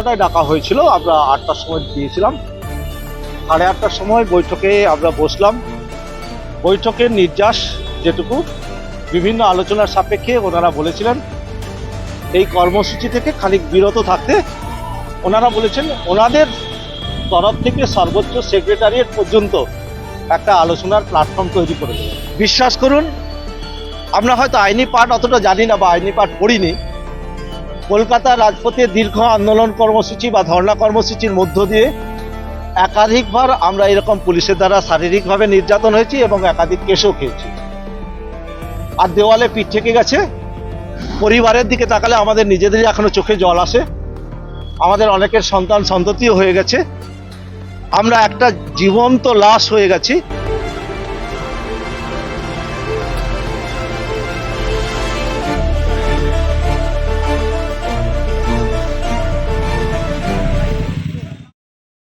নটায় ডাকা হয়েছিল, আমরা আটটার সময় দিয়েছিলাম সাড়ে আটটার সময় বৈঠকে আমরা বসলাম। বৈঠকের নির্যাস যেটুকু, বিভিন্ন আলোচনার সাপেক্ষে ওনারা বলেছিলেন, এই কর্মসূচি থেকে খানিক বিরত থাকতে। ওনারা বলেছেন, ওনাদের তরফ থেকে সর্বোচ্চ সেক্রেটারিয়েট পর্যন্ত একটা আলোচনার প্ল্যাটফর্ম তৈরি করে বিশ্বাস করুন, আমরা হয়তো আইনি পাঠ অতটা জানি না বা আইনি পাঠ পড়িনি কলকাতা রাজপথে দীর্ঘ আন্দোলন কর্মসূচি বা ধর্ণা কর্মসূচির মধ্য দিয়ে একাধিকবার আমরা এরকম পুলিশের দ্বারা শারীরিকভাবে নির্যাতন হয়েছি এবং একাধিক কেসও খেয়েছি। আর দেওয়ালে পিঠ থেকে গেছে। পরিবারের দিকে তাকালে আমাদের নিজেদেরই এখনও চোখে জল আসে। আমাদের অনেকের সন্তান সন্ততিও হয়ে গেছে। আমরা একটা জীবন্ত লাশ হয়ে গেছি।